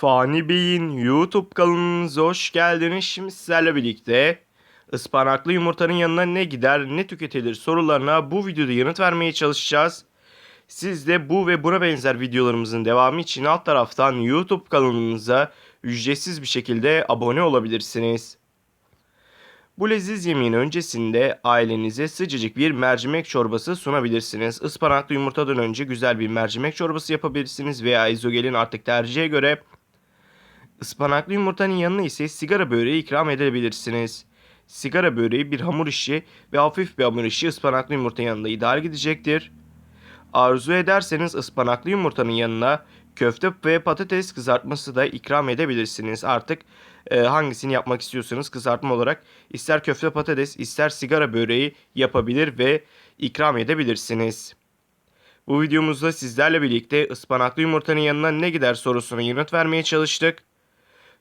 Fani Bey'in YouTube kanalınıza hoş geldiniz. Şimdi sizlerle birlikte ıspanaklı yumurtanın yanına ne gider, ne tüketilir sorularına bu videoda yanıt vermeye çalışacağız. Siz de bu ve buna benzer videolarımızın devamı için alt taraftan YouTube kanalımıza ücretsiz bir şekilde abone olabilirsiniz. Bu leziz yemeğin öncesinde ailenize sıcacık bir mercimek çorbası sunabilirsiniz. Ispanaklı yumurtadan önce güzel bir mercimek çorbası yapabilirsiniz veya izogelin artık tercihe göre Ispanaklı yumurtanın yanına ise sigara böreği ikram edebilirsiniz. Sigara böreği bir hamur işi ve hafif bir hamur işi ıspanaklı yumurta yanında ideal gidecektir. Arzu ederseniz ıspanaklı yumurtanın yanına köfte ve patates kızartması da ikram edebilirsiniz. Artık e, hangisini yapmak istiyorsanız kızartma olarak ister köfte patates ister sigara böreği yapabilir ve ikram edebilirsiniz. Bu videomuzda sizlerle birlikte ıspanaklı yumurtanın yanına ne gider sorusuna yanıt vermeye çalıştık.